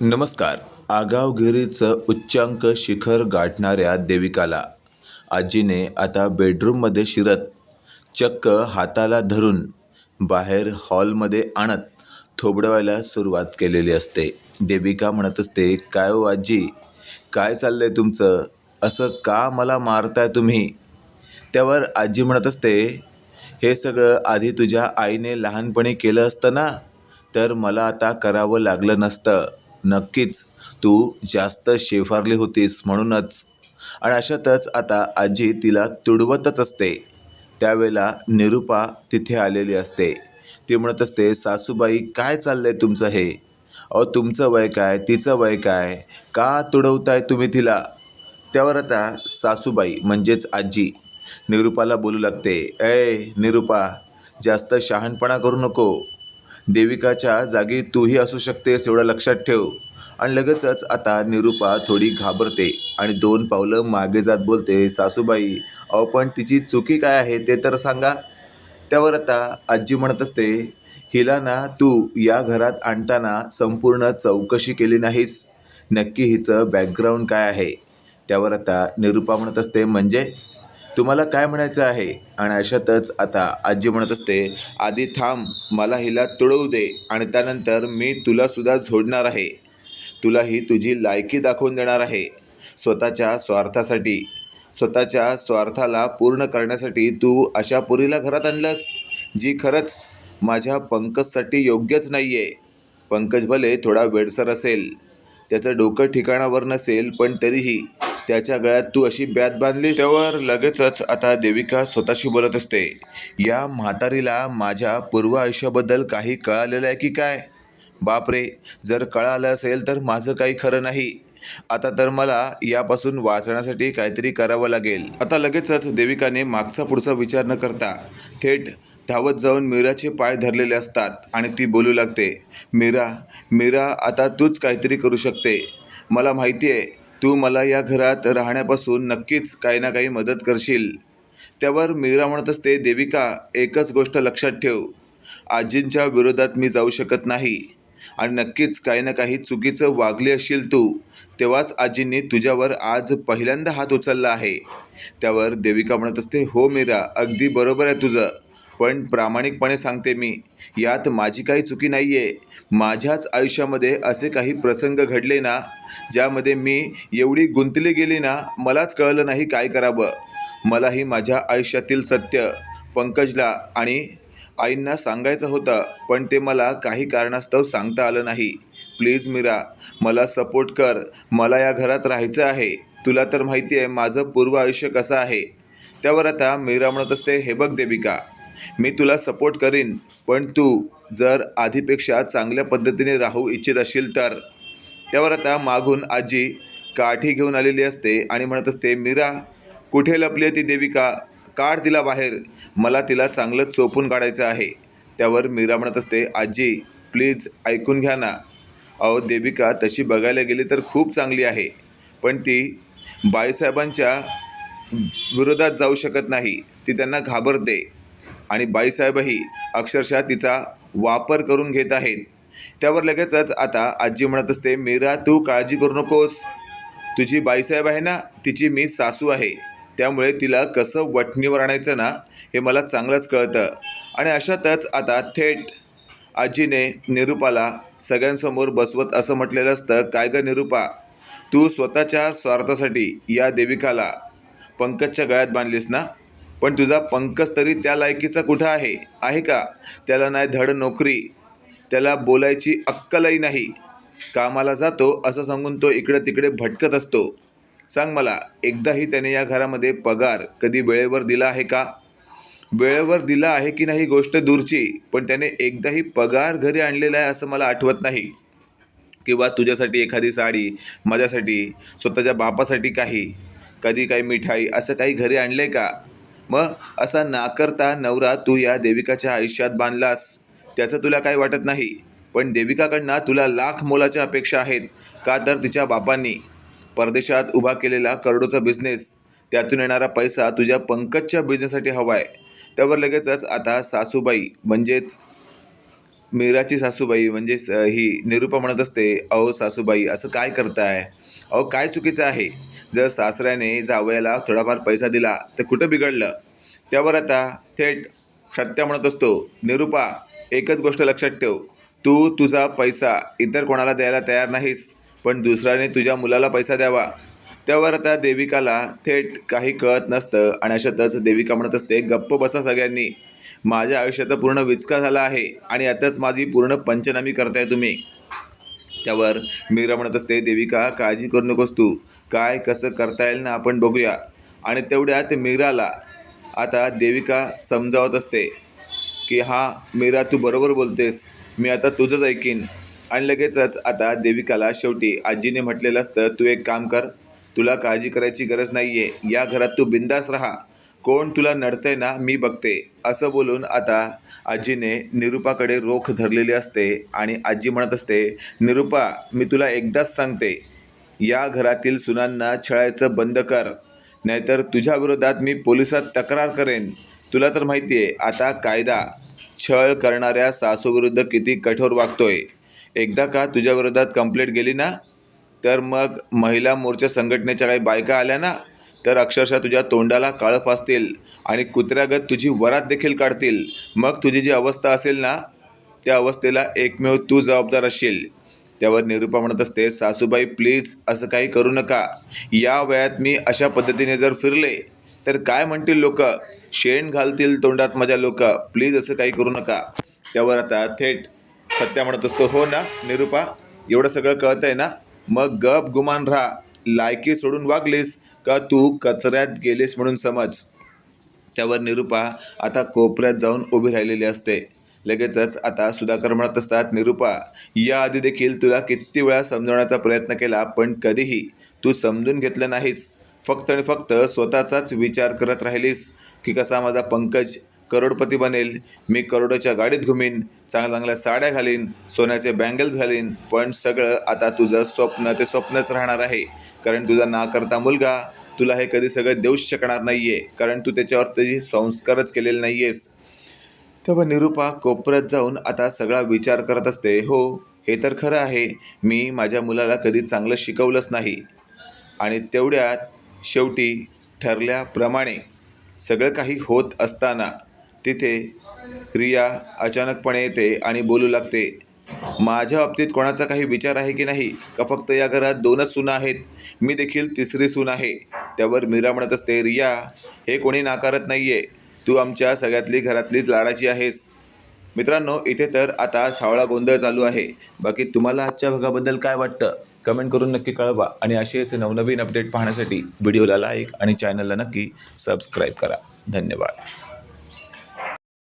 नमस्कार. आगावगिरीचं उच्चांक शिखर गाठणाऱ्या देविकाला. आजीने आता बेडरूममध्ये शिरत चक्क हाताला धरून बाहेर हॉलमध्ये आणत थोबडवायला सुरुवात केलेली असते. देविका म्हणत असते काय ओ आजी? काय चाललं आहे तुमचं? असं का मला मारताय तुम्ही? त्यावर आजी म्हणत असते हे सगळं आधी तुझ्या आईने लहानपणी केलं असतं ना तर मला आता करावं लागलं नसतं. नक्कीच. तू जास्त शेफारली होतीस म्हणूनच. आणि अशातच आता आजी तिला तुडवतच असते. त्यावेळेला निरुपा तिथे आलेली असते. ती म्हणत असते सासूबाई काय चाललंय तुमचं हे? अहो तुमचं वय काय? तिचं वय काय? का तुडवताय तुम्ही तिला? त्यावर आता सासूबाई म्हणजेच आजी निरुपाला बोलू लागते ए निरुपा जास्त शहाणपणा करू नको. देविकाच्या जागी तूही असू शकतेस एवढं लक्षात ठेव. आणि लगेचच आता निरुपा थोडी घाबरते आणि दोन पावलं मागे जात बोलते सासूबाई अहो पण तिची चुकी काय आहे ते तर सांगा. त्यावर आता आजी म्हणत असते हिला ना तू या घरात आणताना संपूर्ण चौकशी केली नाहीस. नक्की हिचं बॅकग्राऊंड काय आहे? त्यावर आता निरुपा म्हणत असते म्हणजे तुम्हाला काय म्हणायचं आहे? आणि अशातच आता आजी म्हणत असते आधी थांब मला हिला तुडवू दे आणि त्यानंतर मी तुलासुद्धा झोडणार आहे. तुला ही तुझी लायकी दाखवून देणार आहे. स्वतःच्या स्वार्थासाठी स्वतःच्या स्वार्थाला पूर्ण करण्यासाठी तू अशा पुरीला घरात आणलंस जी खरंच माझ्या पंकजसाठी योग्यच नाही आहे पंकज भले थोडा वेडसर असेल त्याचं डोकं ठिकाणावर नसेल पण तरीही त्याच्या गळ्यात तू अशी ब्यात बांधली त्यावर लगेचच आता देविका स्वतःशी बोलत असते. या म्हातारीला माझ्या पूर्व आयुष्याबद्दल काही कळालेलं आहे की काय? बापरे जर कळालं असेल तर माझं काही खरं नाही. आता तर मला यापासून वाचण्यासाठी काहीतरी करावं लागेल. आता लगेचच देविकाने मागचा पुढचा विचार न करता थेट धावत जाऊन मीराचे पाय धरलेले असतात आणि ती बोलू लागते मीरा मीरा आता तूच काहीतरी करू शकते. मला माहिती आहे तू मला या घरात राहण्यापासून नक्कीच काही ना काही मदत करशील. त्यावर मीरा म्हणत असते देविका एकच गोष्ट लक्षात ठेव. आजींच्या विरोधात मी जाऊ शकत नाही. आणि नक्कीच काही ना काही चुकीचं वागली असशील तू. तेव्हाच आजींनी तुझ्यावर आज पहिल्यांदा हात उचलला आहे. त्यावर देविका म्हणत असते हो मीरा अगदी बरोबर आहे तुझं. पण प्रामाणिकपणे सांगते मी यात माझी काही चुकी नाही आहे माझ्याच आयुष्यामध्ये असे काही प्रसंग घडले ना ज्यामध्ये मी एवढी गुंतली गेली ना मलाच कळलं नाही काय करावं. मलाही माझ्या आयुष्यातील सत्य पंकजला आणि आईंना सांगायचं होतं पण ते मला काही कारणास्तव सांगता आलं नाही. प्लीज मीरा मला सपोर्ट कर मला या घरात राहायचं आहे. तुला तर माहिती आहे माझं पूर्व आयुष्य कसं आहे. त्यावर आता मीरा म्हणत असते हे बघ देविका मी तुला सपोर्ट करीन पण तू जर आधीपेक्षा चांगल्या पद्धतीने राहू इच्छित असशील तर. त्यावर आता मागून आजी काठी घेऊन आलेली असते आणि म्हणत असते मीरा कुठे लपली आहे ती देविका? काढ तिला बाहेर. मला तिला चांगलं चोपून काढायचं आहे. त्यावर मीरा म्हणत असते आजी प्लीज ऐकून घ्या ना. अहो देविका तशी बघायला गेली तर खूप चांगली आहे पण ती बाईसाहेबांच्या विरोधात जाऊ शकत नाही. ती त्यांना घाबरते. आणि बाईसाहेबही अक्षरशः तिचा वापर करून घेत आहेत. त्यावर लगेचच आता आजी म्हणत असते मीरा तू काळजी करू नकोस. तुझी बाईसाहेब आहे ना तिची मी सासू आहे. त्यामुळे तिला कसं वठणीवर आणायचं ना हे मला चांगलंच कळतं. आणि अशातच आता थेट आजीने निरुपाला सगळ्यांसमोर बसवत असं म्हटलेलं असतं काय गं निरुपा? तू स्वतःच्या स्वार्थासाठी या देविकाला पंकजच्या गळ्यात बांधलीस ना? पण तुझा पंकज तरी त्या लायकीचा कुठं आहे? आहे का? त्याला नाही धड नोकरी. त्याला बोलायची अक्कलही नाही. कामाला जातो असं सांगून तो इकडे तिकडे भटकत असतो. सांग मला एकदाही त्याने या घरामध्ये पगार कधी वेळेवर दिला आहे का? वेळेवर दिला आहे की नाही गोष्ट दूरची पण त्याने एकदाही पगार घरी आणलेला आहे असं मला आठवत नाही. किंवा तुझ्यासाठी एखादी साडी माझ्यासाठी स्वतःच्या बापासाठी काही कधी काही मिठाई असं काही घरी आणलं आहे का? मग असा नाकरता नवरा तू या देविकाच्या आयुष्यात बांधलास. त्याचं तुला काही वाटत नाही. पण देविकाकडनं तुला लाख मोलाच्या अपेक्षा आहेत. का तर तिच्या बापांनी. परदेशात उभा केलेला करोडोचा बिझनेस त्यातून येणारा पैसा तुझ्या पंकजच्या बिझनेससाठी हवा आहे त्यावर लगेचच आता सासूबाई म्हणजेच मीराची सासूबाई म्हणजे ही निरूपा म्हणत असते अहो सासूबाई असं काय करताय? अहो काय चुकीचं आहे? जर सासऱ्याने जावयाला थोडाफार पैसा दिला तर कुठं बिघडलं? त्यावर आता थेट सत्या म्हणत असतो. निरूपा एकच गोष्ट लक्षात ठेव. तू तुझा पैसा इतर कोणाला द्यायला तयार नाहीस पण दुसऱ्याने तुझ्या मुलाला पैसा द्यावा. त्यावर आता देविकाला थेट काही कळत नसतं आणि अशातच देविका म्हणत असते गप्प बसा सगळ्यांनी. माझ्या आयुष्याचा पूर्ण विचका झाला आहे आणि आताच माझी पूर्ण पंचनामी करताय तुम्ही. त्यावर मीरा म्हणत असते देविका काळजी करू नकोस तू. काय कसं करता येईल ना आपण बघूया. आणि तेवढ्यात मीराला आता देविका समजावत असते की हा मीरा तू बरोबर बोलतेस. मी आता तुझंच ऐकीन. आणि लगेचच आता देविकाला शेवटी आजीने म्हटलेलं असतं तू एक काम कर. तुला काळजी करायची गरज नाही आहे या घरात तू बिंदास राहा. कोण तुला नडतंय ना मी बघते. असं बोलून आता आजीने निरूपाकडे रोख धरलेली असते आणि आजी म्हणत असते निरूपा मी तुला एकदाच सांगते. या घरातील सुनांना छळायचं बंद कर. नाहीतर तुझ्या विरोधात मी पोलिसात तक्रार करेन. तुला तर माहिती आहे आता कायदा छळ करणाऱ्या सासूविरुद्ध किती कठोर वागतोय. एकदा का तुझ्या विरोधात कंप्लेंट गेली ना तर मग महिला मोर्चा संघटनेच्या काही बायका आल्या ना तर अक्षरशः तुझ्या तोंडाला काळं फासतील आणि कुत्र्यागत तुझी वरात देखील काढतील. मग तुझी जी अवस्था असेल ना त्या अवस्थेला एकमेव तू जबाबदार असशील. त्यावर निरूपा म्हणत असते सासूबाई प्लीज असं काही करू नका. या वयात मी अशा पद्धतीने जर फिरले तर काय म्हणतील लोक? शेण घालतील तोंडात माझ्या लोक. प्लीज असं काही करू नका. त्यावर आता थेट सत्या म्हणत असतो हो ना निरूपा एवढं सगळं कळत आहे ना? मग गप गुमान राहा. लायकी सोडून वागलीस का तू कचऱ्यात गेलीस म्हणून समज. त्यावर निरूपा आता कोपऱ्यात जाऊन उभी राहिलेली असते. लगेचच आता सुधाकर म्हणत असतात निरूपा याआधी देखील तुला किती वेळा समजवण्याचा प्रयत्न केला पण कधीही तू समजून घेतलं नाहीस. फक्त आणि फक्त स्वतःचाच विचार करत राहिलीस की कसा माझा पंकज करोडपती बनेल. मी करोडोच्या गाडीत घुमीन चांगल्या चांगल्या साड्या घालीन सोन्याचे बँगल्स घालीन पण सगळं आता तुझं स्वप्न ते स्वप्नच राहणार आहे. कारण तुझा ना करता मुलगा तुला हे कधी सगळं देऊच शकणार नाही आहे कारण तू त्याच्यावर त्याची संस्कारच केलेले नाही आहेस तेव्हा निरूपा कोपऱ्यात जाऊन आता सगळा विचार करत असते हो हे तर खरं आहे. मी माझ्या मुलाला कधी चांगलं शिकवलंच नाही. आणि तेवढ्यात शेवटी ठरल्याप्रमाणे सगळं काही होत असताना तिथे रिया अचानकपणे येते आणि बोलू लागते माझ्या बाबतीत कोणाचा काही विचार आहे की नाही? का फक्त या घरात दोनच सुना आहेत? मी देखील तिसरी सून आहे. त्यावर मीरा म्हणत असते रिया हे कोणी नाकारत नाही आहे तू आमच्या सगळ्यातली घरातलीच लाडाची आहेस. मित्रांनो इथे तर आता सावळा गोंधळ चालू आहे. बाकी तुम्हाला आजच्या भागाबद्दल काय वाटतं? कमेंट करून नक्की कळवा आणि असेच नवनवीन अपडेट पाहण्यासाठी व्हिडिओला लाईक आणि चॅनलला नक्की सबस्क्राईब करा. धन्यवाद.